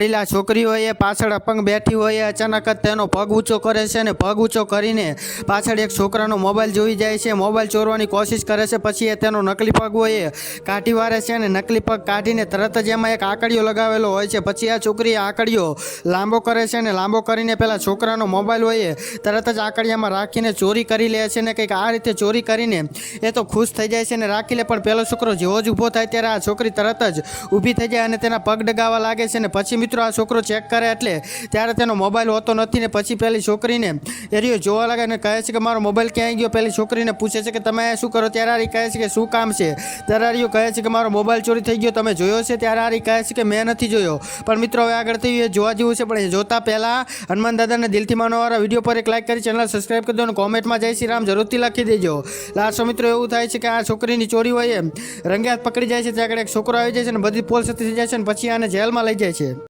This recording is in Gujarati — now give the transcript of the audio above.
પેલા છોકરી હોય પાછળ અપંગ બેઠી હોય અચાનક જ તેનો પગ ઊંચો કરે છે અને પગ ઊંચો કરીને પાછળ એક છોકરાનો મોબાઈલ જોઈ જાય છે. મોબાઈલ ચોરવાની કોશિશ કરે છે. પછી એ તેનો નકલી પગ હોય કાઢી વારે છે અને નકલી પગ કાઢીને તરત જ એમાં એક આંકડીઓ લગાવેલો હોય છે. પછી આ છોકરી આંકડીઓ લાંબો કરે છે અને લાંબો કરીને પેલા છોકરાનો મોબાઈલ હોય તરત જ આકડિયામાં રાખીને ચોરી કરી લે છે ને કંઈક આ રીતે ચોરી કરીને એ તો ખુશ થઈ જાય છે અને રાખી લે. પણ પેલો છોકરો જેવો જ ઊભો થાય ત્યારે આ છોકરી તરત જ ઊભી થઈ જાય અને તેના પગ ડગાવા લાગે છે અને પછી મિત્રો, આ છોકરો ચેક કરે એટલે ત્યારે તેનો મોબાઈલ હોતો નથી ને પછી પેલી છોકરીને એરિયો જોવા લાગે અને કહે છે કે મારો મોબાઈલ ક્યાંય ગયો? પેલી છોકરીને પૂછે છે કે તમે શું કરો? ત્યારે આરી કહે છે કે શું કામ છે? ત્યારે આર્યો કહે છે કે મારો મોબાઈલ ચોરી થઈ ગયો, તમે જોયો છે? ત્યારે આરી કહે છે કે મેં નથી જોયો. પણ મિત્રો, હવે આગળ થયું એ જોવા જેવું છે, પણ એ જોતા પહેલાં હનુમાન દાદાને દિલથી માનવાવાળા વીડિયો પર એક લાઈક કરી ચેનલ સબસ્ક્રાઈબ કરી દો અને કોમેન્ટમાં જય શ્રી રામ જરૂરથી લખી દેજો. લાસ્ટ મિત્રો એવું થાય છે કે આ છોકરીની ચોરી હોય એમ રંગે પકડી જાય છે, ત્યાં આગળ એક છોકરો આવી જાય છે અને બધી પોલ થઈ જાય છે અને પછી આને જેલમાં લઈ જાય છે.